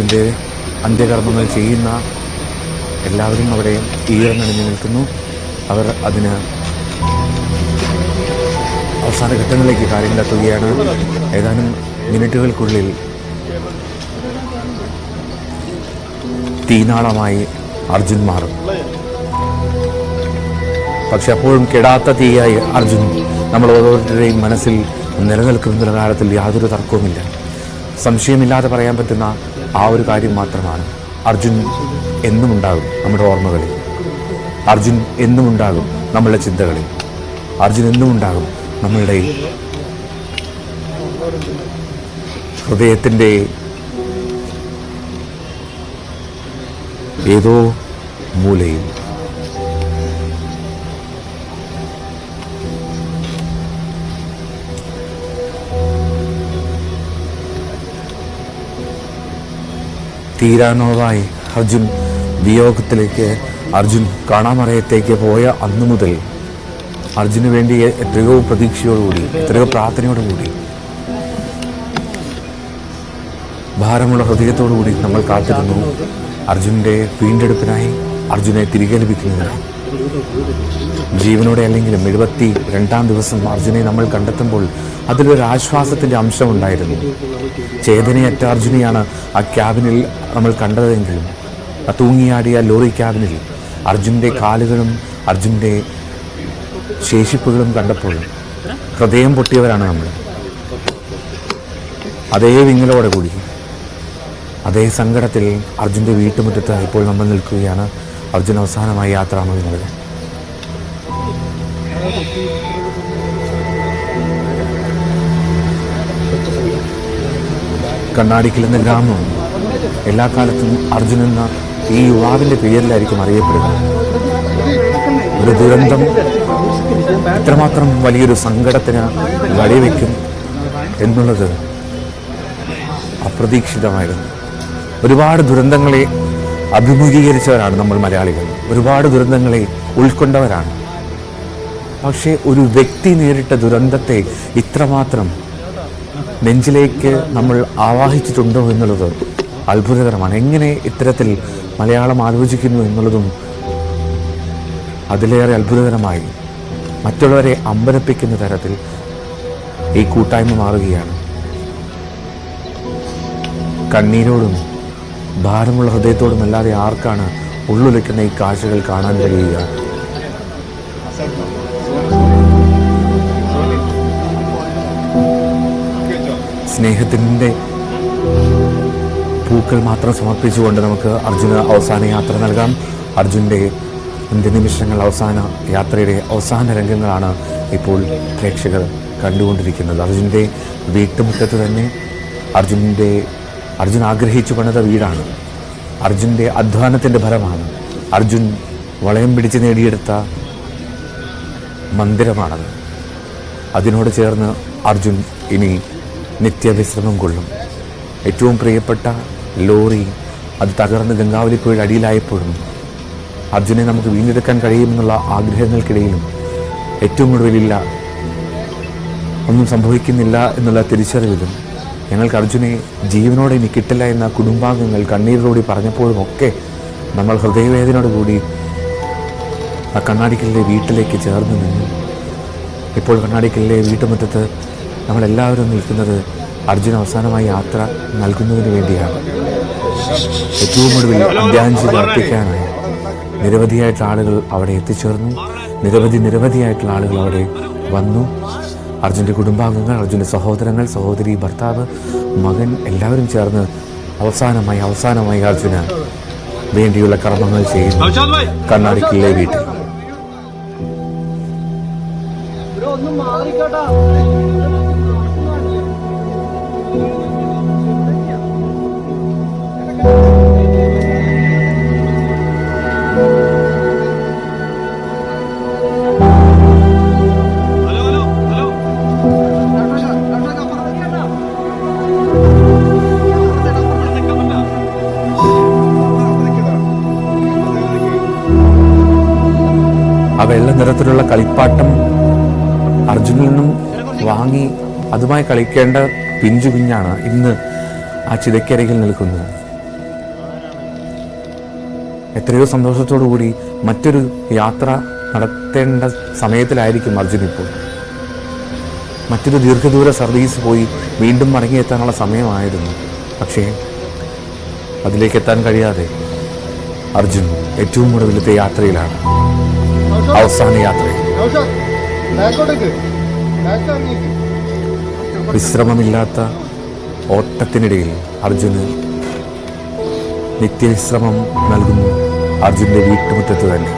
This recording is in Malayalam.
ഇതിന്റെ അന്ത്യകർമ്മങ്ങൾ ചെയ്യുന്ന എല്ലാവരും അവിടെ ഈറനണിഞ്ഞു നിൽക്കുന്നു. അവർ അതിന് അവസാന ഘട്ടങ്ങളിലേക്ക് കാര്യങ്ങളെത്തുകയാണ് ഏതാനും മിനിറ്റുകൾക്കുള്ളിൽ തീനാളമായി അർജുൻ മാറും. പക്ഷെ അപ്പോഴും കെടാത്ത തീയായി അർജുൻ നമ്മൾ ഓരോരുത്തരുടെയും മനസ്സിൽ നിലനിൽക്കുന്ന കാലത്തിൽ യാതൊരു തർക്കവുമില്ല. സംശയമില്ലാതെ പറയാൻ പറ്റുന്ന ആ ഒരു കാര്യം മാത്രമാണ് അർജുൻ എന്നും ഉണ്ടാകും നമ്മുടെ ഓർമ്മകളിൽ. അർജുൻ എന്നും ഉണ്ടാകും നമ്മളുടെ ചിന്തകളിൽ. അർജുൻ എന്നും ഉണ്ടാകും നമ്മളുടെ ഹൃദയത്തിന്റെ ഏതോ മൂലയിൽ. തീരാനോവായി അർജുൻ വിയോഗത്തിലേക്ക് അർജുൻ കാണാമറയത്തേക്ക് പോയ അന്നു മുതൽ അർജുന് വേണ്ടി എത്രയോ പ്രതീക്ഷയോടുകൂടി എത്രയോ പ്രാർത്ഥനയോടുകൂടി ഭാരമുള്ള ഹൃദയത്തോടുകൂടി നമ്മൾ കാത്തിരുന്നു. അർജുന്റെ വീണ്ടെടുപ്പിനായി അർജുനെ തിരികെ ലഭിക്കുന്നതിനായി. ജീവനോടെ അല്ലെങ്കിലും എഴുപത്തി രണ്ടാം ദിവസം അർജുനെ നമ്മൾ കണ്ടെത്തുമ്പോൾ അതിലൊരു ആശ്വാസത്തിന്റെ അംശമുണ്ടായിരുന്നു. ചേതനയറ്റ അർജുനെയാണ് ആ ക്യാബിനിൽ നമ്മൾ കണ്ടതെങ്കിലും ആ തൂങ്ങിയാടിയ ലോറി ക്യാബിനിൽ അർജുന്റെ കാലുകളും അർജുന്റെ ശേഷിപ്പുകളും കണ്ടപ്പോൾ ഹൃദയം പൊട്ടിയവരാണ് നമ്മൾ. അതേ വിങ്ങലോടെ കൂടി അതേ സങ്കടത്തിൽ അർജുന്റെ വീട്ടുമുറ്റത്ത് ഇപ്പോൾ നമ്മൾ നിൽക്കുകയാണ്. അർജുൻ അവസാനമായി യാത്രാമതിനുള്ളത് കണ്ണാടിക്കൽ എന്ന ഗ്രാമം. എല്ലാ കാലത്തും അർജുൻ എന്ന ഈ യുവാവിന്റെ പേരിലായിരിക്കും അറിയപ്പെടുക. ഒരു ദുരന്തം ഇത്രമാത്രം വലിയൊരു സങ്കടത്തിന് വഴിവെക്കും എന്നുള്ളത് അപ്രതീക്ഷിതമായിരുന്നു. ഒരുപാട് ദുരന്തങ്ങളെ അഭിമുഖീകരിച്ചവരാണ് നമ്മൾ മലയാളികൾ. ഒരുപാട് ദുരന്തങ്ങളെ ഉൾക്കൊണ്ടവരാണ്. പക്ഷേ ഒരു വ്യക്തി നേരിട്ട ദുരന്തത്തെ ഇത്രമാത്രം നെഞ്ചിലേക്ക് നമ്മൾ ആവാഹിച്ചിട്ടുണ്ടോ എന്നുള്ളത് അത്ഭുതകരമാണ്. എങ്ങനെ ഇത്തരത്തിൽ മലയാളം ആലോചിക്കുന്നു എന്നുള്ളതും അതിലേറെ അത്ഭുതകരമായി മറ്റുള്ളവരെ അമ്പരപ്പിക്കുന്ന തരത്തിൽ ഈ കൂട്ടായ്മ മാറുകയാണ്. കണ്ണീരോടും ഭാരമുള്ള ഹൃദയത്തോടും അല്ലാതെ ആർക്കാണ് ഉള്ളുലയ്ക്കുന്ന ഈ കാഴ്ചകൾ കാണാൻ കഴിയുക? സ്നേഹത്തിന്റെ പൂക്കൾ മാത്രം സമർപ്പിച്ചുകൊണ്ട് നമുക്ക് അർജുന അവസാന യാത്ര നൽകാം. അർജുന്റെ നിമിഷങ്ങൾ അവസാന യാത്രയുടെ അവസാന രംഗങ്ങളാണ് ഇപ്പോൾ പ്രേക്ഷകർ കണ്ടുകൊണ്ടിരിക്കുന്നത്. അർജുന്റെ വീട്ടുമുറ്റത്ത് തന്നെ അർജുന്റെ അർജുൻ ആഗ്രഹിച്ചു പണിത വീടാണ്. അർജുന്റെ അധ്വാനത്തിന്റെ ഫലമാണ്. അർജുൻ വളയം പിടിച്ച് നേടിയെടുത്ത മന്ദിരമാണത്. അതിനോട് ചേർന്ന് അർജുൻ ഇനി നിത്യവിശ്രമം കൊള്ളും. ഏറ്റവും പ്രിയപ്പെട്ട ലോറി അത് തകർന്ന് ഗംഗാവലിപ്പുഴയുടെ അടിയിലായപ്പോഴും അർജുനെ നമുക്ക് വീണ്ടെടുക്കാൻ കഴിയുമെന്നുള്ള ആഗ്രഹങ്ങൾക്കിടയിലും ഏറ്റവും ഒടുവിലില്ല. ഒന്നും സംഭവിക്കുന്നില്ല എന്നുള്ള തിരിച്ചറിവിലും ഞങ്ങൾക്ക് അർജുനെ ജീവനോടെ ഇനി കിട്ടില്ല എന്ന കുടുംബാംഗങ്ങൾ കണ്ണീരിലൂടെ പറഞ്ഞപ്പോഴും ഒക്കെ നമ്മൾ ഹൃദയവേദനയോട് കൂടി ആ കണ്ണാടിക്കലിലെ വീട്ടിലേക്ക് ചേർന്ന് നിന്നു. ഇപ്പോൾ കണ്ണാടിക്കലിലെ വീട്ടുമുറ്റത്ത് നമ്മളെല്ലാവരും നിൽക്കുന്നത് അർജുന അവസാനമായി യാത്ര നൽകുന്നതിന് വേണ്ടിയാണ്. ഏറ്റവും ഒടുവിൽ അന്ത്യാഞ്ജലി അർപ്പിക്കാനായി നിരവധിയായിട്ടുള്ള ആളുകൾ അവിടെ എത്തിച്ചേർന്നു. നിരവധി നിരവധിയായിട്ടുള്ള ആളുകൾ അവിടെ വന്നു. അർജുന്റെ കുടുംബാംഗങ്ങൾ അർജുന്റെ സഹോദരങ്ങൾ സഹോദരി ഭർത്താവ് മകൻ എല്ലാവരും ചേർന്ന് അവസാനമായി അവസാനമായി അർജുന വേണ്ടിയുള്ള കർമ്മങ്ങൾ ചെയ്യുന്നു. കണ്ണാടിക്കില്ലേ വീട്ടിൽ. ഒന്ന് വെള്ള നിറത്തിലുള്ള കളിപ്പാട്ടം അർജുനിൽ നിന്നും വാങ്ങി അതുമായി കളിക്കേണ്ട പിഞ്ചു കുഞ്ഞാണ് ഇന്ന് ആ ചിതയ്ക്കരികിൽ നിൽക്കുന്നത്. എത്രയോ സന്തോഷത്തോടു കൂടി മറ്റൊരു യാത്ര നടത്തേണ്ട സമയത്തിലായിരിക്കും അർജുൻ ഇപ്പോൾ. മറ്റൊരു ദീർഘദൂര സർവീസ് പോയി വീണ്ടും മടങ്ങിയെത്താനുള്ള സമയമായിരുന്നു. പക്ഷേ അതിലേക്ക് എത്താൻ കഴിയാതെ അർജുൻ ഏറ്റവും ഒടുവിലത്തെ യാത്രയിലാണ്. അവസാന യാത്രയിൽ ഇറങ്ങിയേക്ക് വിശ്രമമില്ലാത്ത ഓട്ടത്തിനിടയിൽ അർജുന് നിത്യവിശ്രമം നൽകുന്നു. അർജുന്റെ വീട്ടുമുറ്റത്ത് തന്നെ.